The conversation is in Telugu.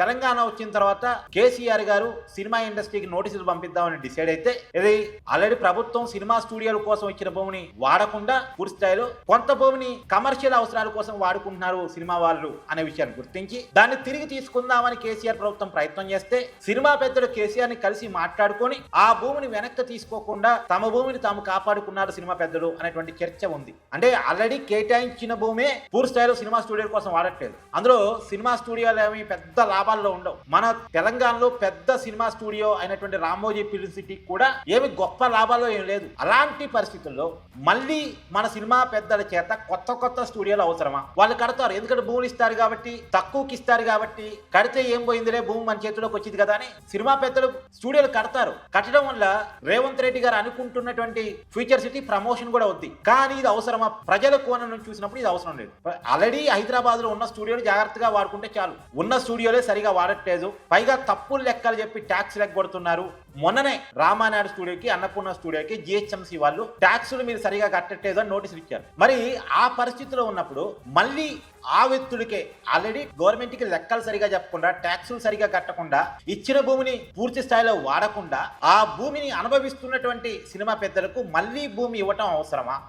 తెలంగాణ వచ్చిన తర్వాత కేసీఆర్ గారు సినిమా ఇండస్ట్రీకి నోటీసులు పంపిద్దామని డిసైడ్ అయితే ఇది ఆల్రెడీ ప్రభుత్వం సినిమా స్టూడియోల కోసం ఇచ్చిన భూమిని వాడకుండా పూర్తి స్థాయిలో కొంత భూమిని కమర్షియల్ అవసరాల కోసం వాడుకుంటున్నారు సినిమా వాళ్ళు అనే విషయాన్ని గుర్తించి దాన్ని తిరిగి తీసుకుందామని కేసీఆర్ ప్రభుత్వం ప్రయత్నం చేస్తే సినిమా పెద్దలు కేసీఆర్ని కలిసి మాట్లాడుకొని ఆ భూమిని వెనక్కి తీసుకోకుండా తమ భూమిని తాము కాపాడుకున్నారు సినిమా పెద్దలు అనేటువంటి చర్చ ఉంది. అంటే ఆల్రెడీ కేటాయించిన భూమే పూర్తి స్థాయిలో సినిమా స్టూడియో కోసం వాడట్లేదు. అందులో సినిమా స్టూడియోలు ఏమి పెద్ద లాభాల్లో ఉండవు. మన తెలంగాణలో పెద్ద సినిమా స్టూడియో అయినటువంటి రామోజీ ఫిల్మ్ సిటీ కూడా ఏమి గొప్ప లాభాల్లో ఏం లేదు. అలాంటి పరిస్థితుల్లో మళ్ళీ మన సినిమా పెద్దల చేత కొత్త కొత్త స్టూడియోలు అవసరమా? వాళ్ళు కడతారు. ఎందుకంటే భూములు ఇస్తారు కాబట్టి తక్కువకి ఇస్తారు కాబట్టి కడితే ఏం పోయిందిలే భూమి మన చేతిలోకి వచ్చింది కదా అని సినిమా పెద్దలు స్టూడియోలు కడతారు. కట్టడం వల్ల రేవంత్ రెడ్డి గారు అనుకుంటున్నటువంటి ఫ్యూచర్ సిటీ ప్రమోషన్ కూడా ఉంది కానీ ఇది అవసరమా? ప్రజల కోణం నుంచి చూసినప్పుడు ఇది అవసరం లేదు. ఆల్రెడీ హైదరాబాద్లో ఉన్న స్టూడియోలు జాగ్రత్తగా వాడుకుంటే చాలు. ఉన్న స్టూడియోలే సరిగా వాడట్లేదు. పైగా తప్పులు లెక్కలు చెప్పి ట్యాక్స్ లెక్కగొడుతున్నారు మొన్ననే రామానాయుడు స్టూడియోకి అన్నపూర్ణ స్టూడియోకి జిహెచ్ఎంసీ వాళ్ళు ట్యాక్సులు మీరు సరిగా కట్టట్లేదు అని నోటీసులు ఇచ్చారు. మరి ఆ పరిస్థితిలో ఉన్నప్పుడు మళ్ళీ ఆ వ్యక్తుడికే ఆల్రెడీ గవర్నమెంట్కి లెక్కలు సరిగా చెప్పకుండా ట్యాక్సులు సరిగా కట్టకుండా ఇచ్చిన భూమిని పూర్తి స్థాయిలో వాడకుండా ఆ భూమిని అనుభవిస్తున్నటువంటి సినిమా పెద్దలకు మళ్ళీ భూమి ఇవ్వటం అవసరమా?